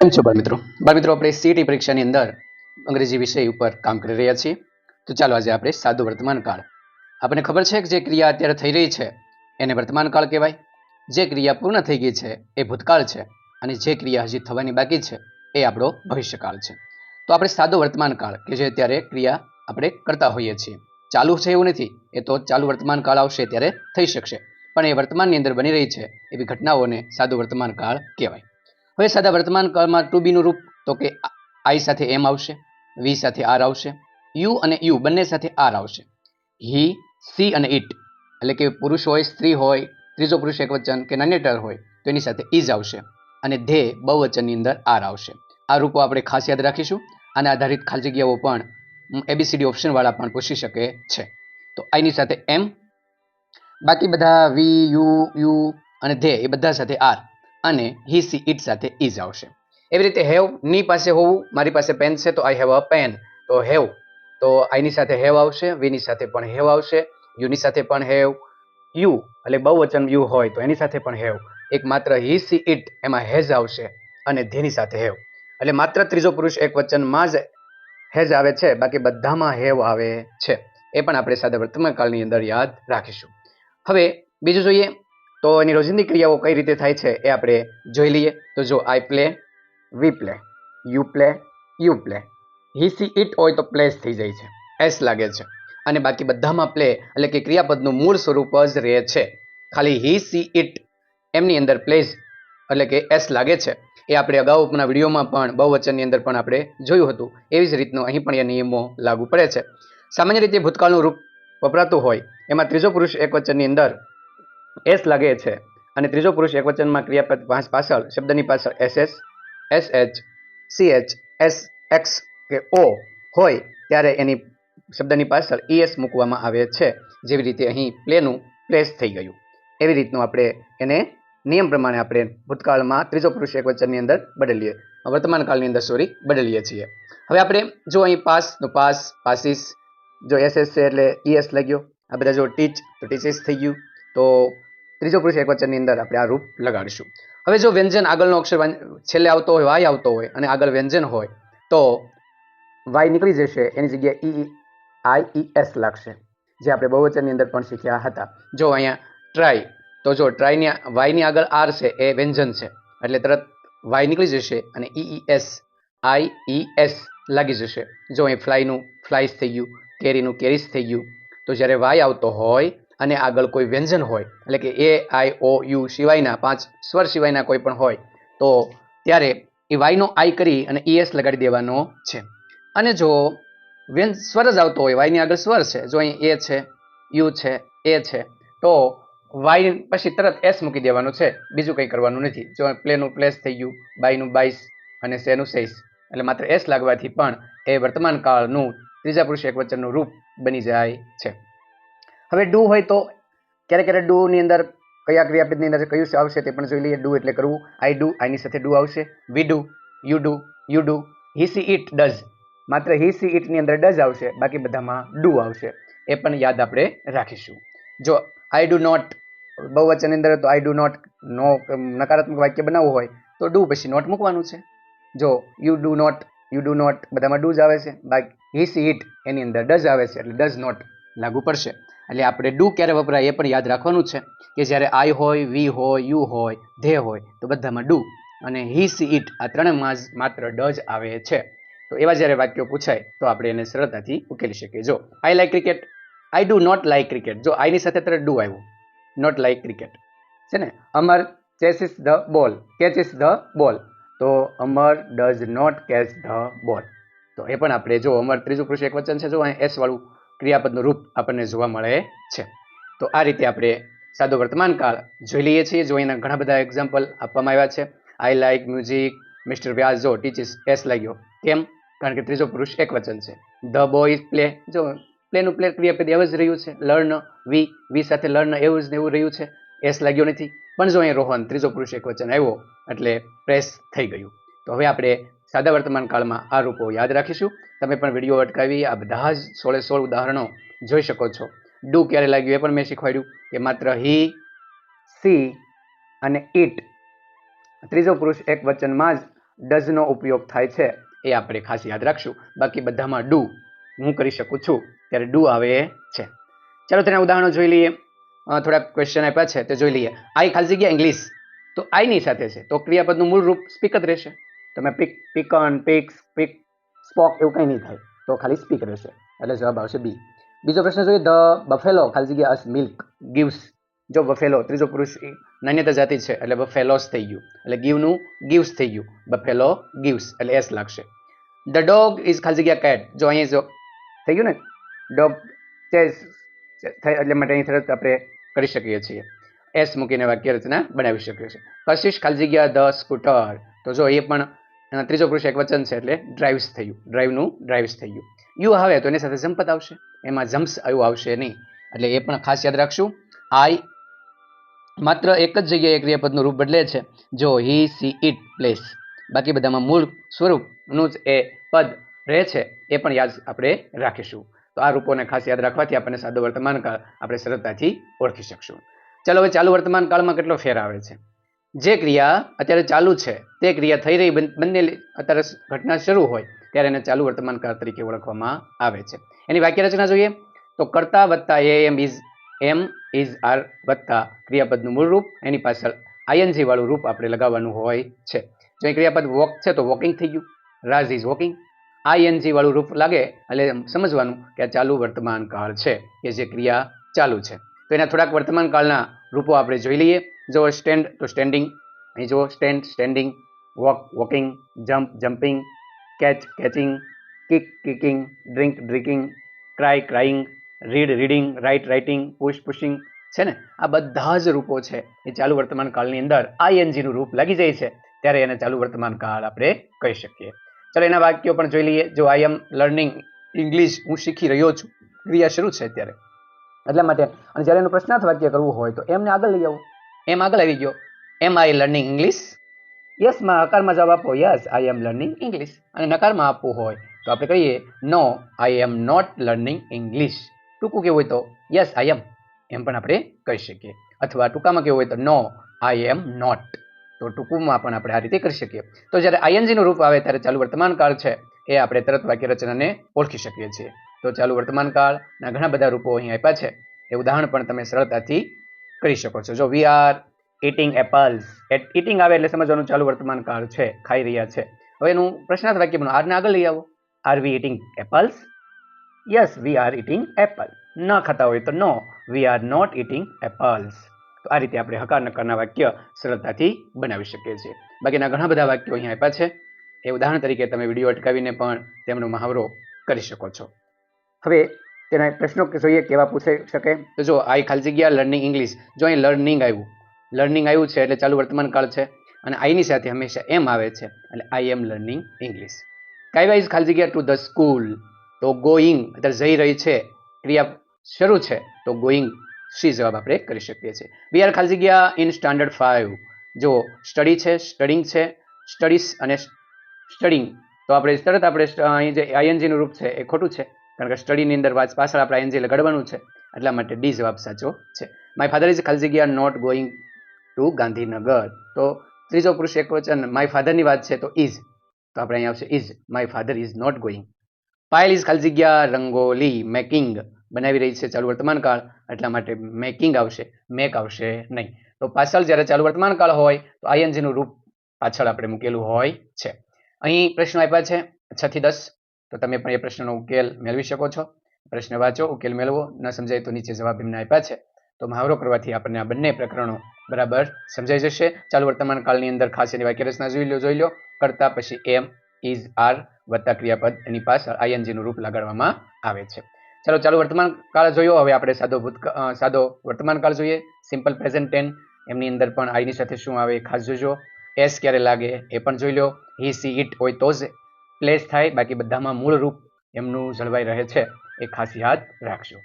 કેમ છો બાળમિત્રો બાળમિત્રો આપણે સીટી પરીક્ષાની અંદર અંગ્રેજી વિષય ઉપર કામ કરી રહ્યા છીએ. તો ચાલો આજે આપણે સાદું વર્તમાન કાળ. આપણને ખબર છે કે જે ક્રિયા અત્યારે થઈ રહી છે, એને વર્તમાન કાળ કહેવાય. જે ક્રિયા પૂર્ણ થઈ ગઈ છે, એ ભૂતકાળ છે, અને જે ક્રિયા હજી થવાની બાકી છે, એ આપણો ભવિષ્યકાળ છે. તો આપણે સાદો વર્તમાન કાળ, કે જે અત્યારે ક્રિયા આપણે કરતા હોઈએ છીએ. ચાલુ છે એવું નથી, એ તો ચાલુ વર્તમાન કાળ આવશે ત્યારે થઈ શકશે. પણ એ વર્તમાનની અંદર બની રહી છે, એવી ઘટનાઓને સાદું વર્તમાન કાળ કહેવાય. હવે સાદા વર્તમાન કાળમાં ટુ બીનું રૂપ તો કે આઈ સાથે એમ આવશે વી સાથે આર આવશે યુ અને યુ બંને સાથે આર આવશે. હી સી અને ઇટ એટલે કે પુરુષ હોય, સ્ત્રી હોય, ત્રીજો પુરુષ એકવચન કે નાન્યટર હોય, તો એની સાથે ઇઝ આવશે અને ધે બહુવચનની અંદર આર આવશે. આ રૂપો આપણે ખાસ યાદ રાખીશું. અને આધારિત ખાલી જગ્યાઓ પણ એબીસીડી ઓપ્શનવાળા પણ પૂછી શકે છે. તો આઈની સાથે એમ બાકી બધા વી યુ યુ અને ધે એ બધા સાથે આર અને હી સી ઇટ સાથે ઇઝ આવશે. એવી રીતે હેવની પાસે હોવું, મારી પાસે પેન છે, તો આઈ હેવ અ પેન તો હેવ તો આઈની સાથે હેવ આવશે વીની સાથે પણ હેવ આવશે યુની સાથે પણ હેવ યુ એટલે બહુવચન યુ હોય તો એની સાથે પણ હેવ એક માત્ર હી સી ઇટ એમાં હેઝ આવશે અને ધેની સાથે હેવ એટલે માત્ર ત્રીજો પુરુષ એક વચનમાં જ હેઝ આવે છે, બાકી બધામાં હેવ આવે છે. એ પણ આપણે સાદા વર્તમાન કાળની અંદર યાદ રાખીશું. હવે બીજું જોઈએ તો એની રોજિંદી ક્રિયાઓ કઈ રીતે થાય છે એ આપણે જોઈ લઈએ. તો જો I play, we play, you play you play. He she it હોય તો પ્લેસ થઈ જાય છે. એસ લાગે છે. અને બાકી બધામાં પ્લે એટલે કે ક્રિયાપદનું મૂળ સ્વરૂપ જ રહે છે. ખાલી હી સી ઇટ એમની અંદર પ્લેસ એટલે કે એસ લાગે છે. એ આપણે અગાઉના વિડીયોમાં પણ બહુવચનની અંદર પણ આપણે જોયું હતું. એવી જ રીતનું અહીં પણ એ નિયમો લાગુ પડે છે. સામાન્ય રીતે ભૂતકાળનું રૂપ વપરાતું હોય. એમાં ત્રીજો પુરુષ એક વચનની અંદર એસ લાગે છે. અને ત્રીજો પુરુષ એકવચનમાં ક્રિયાપદ પાછળ, શબ્દની પાછળ S S S H, C H, S X કે ઓ હોય ત્યારે એની શબ્દની પાછળ ઈએસ મૂકવામાં આવે છે. જેવી રીતે અહીં પ્લેનું પ્લેસ થઈ ગયું. એવી રીતનું આપણે એને નિયમ પ્રમાણે આપણે ભૂતકાળમાં ત્રીજો પુરુષ એકવચનની અંદર બદલીએ. વર્તમાન કાળની અંદર સોરી બદલીએ છીએ. હવે આપણે જો અહીં પાસ પાસ, પાસીસ, જો એસ એસ છે એટલે ઈએસ લાગ્યો. આ બધા જો ટીચ, તો ટીચીસ થઈ ગયું. તો ત્રીજો પુરુષ એકવચનની અંદર આપણે આ રૂપ લગાડીશું. હવે જો વ્યંજન આગળનો અક્ષર છેલ્લે આવતો હોય, વાય આવતો હોય અને આગળ વ્યંજન હોય, તો વાય નીકળી જશે, એની જગ્યાએ ઈ આઈ, ઈ, એસ લાગશે. જે આપણે બહુવચનની અંદર પણ શીખ્યા હતા. જો અહીંયા ટ્રાય, તો જો ટ્રાયની વાયની આગળ આર છે, એ વ્યંજન છે. એટલે તરત વાય નીકળી જશે અને ઈ એસ, આઈ, ઈ, એસ લાગી જશે. જો અહીં ફ્લાયનું ફ્લાઇસ થઈ ગયું, કેરીનું કેરીસ થઈ ગયું, તો જ્યારે વાય આવતો હોય અને આગળ કોઈ વ્યંજન હોય, એટલે કે એ, આઈ, ઓ, યુ સિવાયના પાંચ સ્વર સિવાયના કોઈ પણ હોય, તો ત્યારે એ વાયનો આઈ કરી અને ઈએસ લગાડી દેવાનો છે. અને જો વ્યંજ, સ્વર જ આવતો હોય, વાયની આગળ સ્વર છે, જો અહીં એ છે, યુ છે, એ છે, તો વાય પછી તરત એસ મૂકી દેવાનું છે, બીજું કંઈ કરવાનું નથી. જો પ્લેનું પ્લેસ થઈ ગયું, બાયનું બાઈસ અને સેનું સેસ એટલે માત્ર એસ લાગવાથી પણ એ વર્તમાન કાળનું ત્રીજા પુરુષ એકવચનનું રૂપ બની જાય છે. હવે ડુ હોય તો ક્યારેક ક્યારેક ડુની અંદર કયા ક્રિયાપદની અંદર કયું આવશે તે પણ જોઈ લઈએ. ડુ એટલે કરવું. આઈ ડુ, આઈની સાથે ડુ આવશે. We do, you do you do. He she it does. માત્ર હી સી ઇટની અંદર ડઝ આવશે, બાકી બધામાં ડુ આવશે. એ પણ યાદ આપણે રાખીશું. જો આઈ ડુ નોટ, બહુવચનની અંદર તો આઈ ડુ નોટ નો નકારાત્મક વાક્ય બનાવવું હોય, તો ડુ પછી નોટ મૂકવાનું છે. જો you do not, you do not બધામાં ડુ જ આવે છે. બાકી હી સી ઇટ એની અંદર ડઝ આવે છે, એટલે ડઝ નોટ લાગુ પડશે. એટલે આપણે ડુ ક્યારે વપરાય એ પણ યાદ રાખવાનું છે કે જ્યારે આઈ હોય, વી હોય, યુ હોય, ધે હોય, તો બધામાં ડુ અને હી સી ઇટ આ ત્રણેયમાં જ માત્ર ડઝ આવે છે. તો એવા જ્યારે વાક્યો પૂછાય, તો આપણે એને સરળતાથી ઉકેલી શકીએ. જો I like cricket I do not like cricket જો આઈની સાથે તરત ડુ આવ્યું. નોટ લાઈક ક્રિકેટ છે ને? Amar catches is the ball catch is the ball તો Amar does not catch the ball તો એ પણ આપણે, જો, અમર ત્રીજું પુરુષ એક વચન છે, જો, અહીં એસ વાળું ક્રિયાપદનું રૂપ આપણને જોવા મળે છે. તો આ રીતે આપણે સાદો વર્તમાન કાળ જોઈ લઈએ છીએ. જો એના ઘણા બધા એક્ઝામ્પલ આપવામાં આવ્યા છે. I like music mister Vyas જો ટીચિસ એસ લાગ્યો. કેમ કારણ કે ત્રીજો પુરુષ એક વચન છે. ધ બોય પ્લે જો પ્લેનું પ્લે ક્રિયાપદ એવું જ રહ્યું છે. લર્ન વી વી સાથે લર્ન એવું જ ને એવું રહ્યું છે. એસ લાગ્યો નથી. પણ જો અહીં રોહન, ત્રીજો પુરુષ એક વચન આવ્યો, એટલે પ્રેસ થઈ ગયું. તો હવે આપણે સાદા વર્તમાન કાળમાં આ રૂપો યાદ રાખીશું. તમે પણ વીડિયો અટકાવી આ બધા જ સોળે સોળ ઉદાહરણો જોઈ શકો છો. ડુ ક્યારે લાગ્યું એ પણ મેં શીખવાડ્યું કે માત્ર હી, સી અને ઇટ ત્રીજો પુરુષ એક વચનમાં જ ડઝનો ઉપયોગ થાય છે એ આપણે ખાસ યાદ રાખશું. બાકી બધામાં ડુ હું કરી શકું છું ત્યારે ડુ આવે છે. ચાલો તેના ઉદાહરણો જોઈ લઈએ. થોડા ક્વેશ્ચન આપ્યા છે તે જોઈ લઈએ. આઈ ખાલી જગ્યા ઇંગ્લિશ તો આઈની સાથે છે. તો ક્રિયાપદનું મૂળ રૂપ સ્પીક રહેશે. તમે પિક પિકન પિક્સ પિક સ્પોક એવું કંઈ નહીં થાય. તો ખાલી સ્પીક રહેશે. એટલે જવાબ આવશે બી બીજો પ્રશ્ન જોઈએ ધ બફેલો ખાલી જગ્યા અસ મિલ્ક ગિવ્સ જો બફેલો ત્રીજો પુરુષ એ નાન્યતા જાતિ છે, એટલે બફેલોસ થઈ ગયું. એટલે ગીવનું ગિવ્સ થઈ ગયું. બફેલો ગિવ્સ એટલે એસ લાગશે. ધ ડોગ ઇઝ ખાલી જગ્યા કેટ જો અહીંયા જો, થઈ ગયું ને? ડોગ ચેસ એટલે માટે અહીં તરત આપણે કરી શકીએ છીએ. એસ મૂકીને વાક્ય રચના બનાવી શકીએ છીએ. કશિશ ખાલી જગ્યા ધ સ્કૂટર તો જો એ પણ અ, ત્રીજો પુરુષ એક વચન છે એટલે ડ્રાઇવ્સ થયું. ડ્રાઈવનું ડ્રાઇવ્સ થઈ ગયું. યુ આવે તો એની સાથે જંપત આવશે. એમાં જમ્પ્સ આવ્યું આવશે નહીં. એટલે એ પણ ખાસ યાદ રાખશું. આઈ માત્ર એક જ જગ્યાએ ક્રિયાપદનું રૂપ બદલે છે. જો હી સી ઇટ પ્લેસ બાકી બધામાં મૂળ સ્વરૂપનું જ એ પદ રહે છે. એ પણ યાદ આપણે રાખીશું. તો આ રૂપોને ખાસ યાદ રાખવાથી આપણને સાદો વર્તમાન કાળ આપણે સરળતાથી ઓળખી શકશું. ચાલો હવે ચાલુ વર્તમાન કાળમાં કેટલો ફેર આવે છે? જે ક્રિયા અત્યારે ચાલુ છે, તે ક્રિયા થઈ રહી બન- અત્યારે ઘટના શરૂ હોય, ત્યારે એને ચાલુ વર્તમાન કાળ તરીકે ઓળખવામાં આવે છે. એની વાક્ય રચના જોઈએ, તો કરતા વત્તા એ am is am is are વત્તા ક્રિયાપદનું મૂળ રૂપ, એની પાછળ આઈએનજી વાળું રૂપ આપણે લગાવવાનું હોય છે. જો એ ક્રિયાપદ વોક છે, તો વોકિંગ થઈ ગયું. રાજ ઇઝ વોકિંગ. આઈએનજી વાળું રૂપ લાગે, એટલે સમજવાનું કે આ ચાલુ વર્તમાન કાળ છે, કે જે ક્રિયા ચાલુ છે. તો એના થોડાક વર્તમાન કાળના રૂપો આપણે જોઈ લઈએ. જો સ્ટેન્ડ તો સ્ટેન્ડિંગ અહીં જો stand standing walk walking jump jumping catch catching kick kicking drink drinking cry crying read reading write writing push pushing છે ને? આ બધા જ રૂપો છે. એ ચાલુ વર્તમાન કાળની અંદર આઈએનજી નું રૂપ લાગી જાય છે. ત્યારે એને ચાલુ વર્તમાન કાળ આપણે કહી શકીએ. ચાલો એના વાક્યો પણ જોઈ લઈએ. જો આઈ એમ લર્નિંગ ઇંગ્લિશ હું શીખી રહ્યો છું. ક્રિયા શરૂ છે અત્યારે. એટલા માટે, અને જ્યારે એનું પ્રશ્નાર્થ વાક્ય કરવું હોય તો એમને આગળ લઈ આવું. એમ આગળ આવી ગયો. એમ આઈ લર્નિંગ ઇંગ્લિશ યસમાં હકારમાં જવાબ આપો. Yes I am learning English અને નકારમાં આપવું હોય તો આપણે કહીએ no I am not learning English ટૂંકું કેવું હોય તો યસ આઈ એમ એમ પણ આપણે કહી શકીએ. અથવા ટૂંકામાં કેવું હોય તો નો આઈ એમ નોટ તો ટૂંકુમાં પણ આપણે આ રીતે કરી શકીએ. તો જ્યારે આઈએનજીનું રૂપ આવે ત્યારે ચાલુ વર્તમાન કાળ છે, એ આપણે તરત વાક્ય રચનાને ઓળખી શકીએ છીએ. તો ચાલુ વર્તમાન કાળના ઘણા બધા રૂપો અહીં આપ્યા છે. એ ઉદાહરણ પણ તમે સરળતાથી કરી શકો છો. જો we are eating apples eating આવે એટલે સમજવાનું ચાલુ વર્તમાન કાળ છે, ખાઈ રહ્યા છે. હવે એનું પ્રશ્નાર્થ વાક્ય બનો આરને આગળ લઈ આવો. Are we eating apples yes we are eating apple ન ખાતા હોય તો no we are not eating apples તો આ રીતે આપણે હકાર નકારના વાક્ય સરળતાથી બનાવી શકીએ છીએ. બાકીના ઘણા બધા વાક્યો અહીંયા આપ્યા છે. એ ઉદાહરણ તરીકે તમે વીડિયો અટકાવીને પણ તેમનો મહાવરો કરી શકો છો. હવે તેના પ્રશ્નો જોઈએ કેવા પૂછાઈ શકે? તો જો, આઈ ખાલી જગ્યા લર્નિંગ ઇંગ્લિશ જો અહીં લર્નિંગ આવ્યું. લર્નિંગ આવ્યું છે એટલે ચાલુ વર્તમાન કાળ છે. અને આઈની સાથે હંમેશા એમ આવે છે, એટલે આઈ એમ લર્નિંગ ઇંગ્લિશ કાયવા ઇઝ ખાલી જગ્યા ટુ ધ સ્કૂલ તો ગોઈંગ અત્યારે જઈ રહી છે. ક્રિયા શરૂ છે. તો ગોઈંગ સી જવાબ આપણે કરી શકીએ છીએ. વી આર ખાલી જગ્યા ઇન સ્ટાન્ડર્ડ ફાઇવ જો સ્ટડી છે સ્ટડિંગ છે. સ્ટડીઝ અને સ્ટડિંગ તો આપણે તરત આપણે અહીં જે આઈએનજીનું રૂપ છે એ ખોટું છે. કારણ કે સ્ટડીની અંદર પાછ- પાછળ આપણે એનજીએ લગાડવાનું છે. એટલા માટે ડી જવાબ સાચો છે. માય ફાધર ઇઝ ખાલી જગ્યા નોટ ગોઈંગ ટુ ગાંધીનગર તો ત્રીજો પુરુષ એક વચન માય ફાધરની વાત છે તો ઇઝ તો આપણે અહીં આવશે is my father is not going Payal is ખાલી જગ્યા રંગોલી મેકિંગ બનાવી રહી છે ચાલુ વર્તમાન કાળ, એટલા માટે મેકિંગ આવશે મેક આવશે નહીં. તો પાછળ જ્યારે ચાલુ વર્તમાન કાળ હોય, તો આઈએનજીનું રૂપ પાછળ આપણે મૂકેલું હોય છે. અહીં પ્રશ્નો આપ્યા છે, છ થી દસ. તો તમે પણ એ પ્રશ્નનો ઉકેલ મેળવી શકો છો. પ્રશ્ન વાંચો, ઉકેલ મેળવો, ન સમજાય તો નીચે જવાબ એમને આપ્યા છે. તો મહાવરો કરવાથી આપણને આ બંને પ્રકરણો બરાબર સમજાઈ જશે. ચાલુ વર્તમાન કાળની અંદર ખાસ એની વાક્ય રચના જોઈ લો જોઈ લો. કરતા પછી એમ ઇઝ આર, વત્તા ક્રિયાપદ એની પાછળ આઈએનજી નું રૂપ લગાડવામાં આવે છે. ચાલો, ચાલુ વર્તમાન કાળ જોયો. હવે આપણે સાદો ભૂત સાદો વર્તમાન કાળ જોઈએ. સિમ્પલ પ્રેઝન્ટ ટેન એમની અંદર પણ આઈની સાથે શું આવે ખાસ જોજો. એસ ક્યારે લાગે એ પણ જોઈ લો. હી, સી ઇટ હોય તો જ પ્લેસ થાય. બાકી બધામાં મૂળ રૂપ એમનું જળવાઈ રહે છે. એ ખાસ યાદ રાખજો.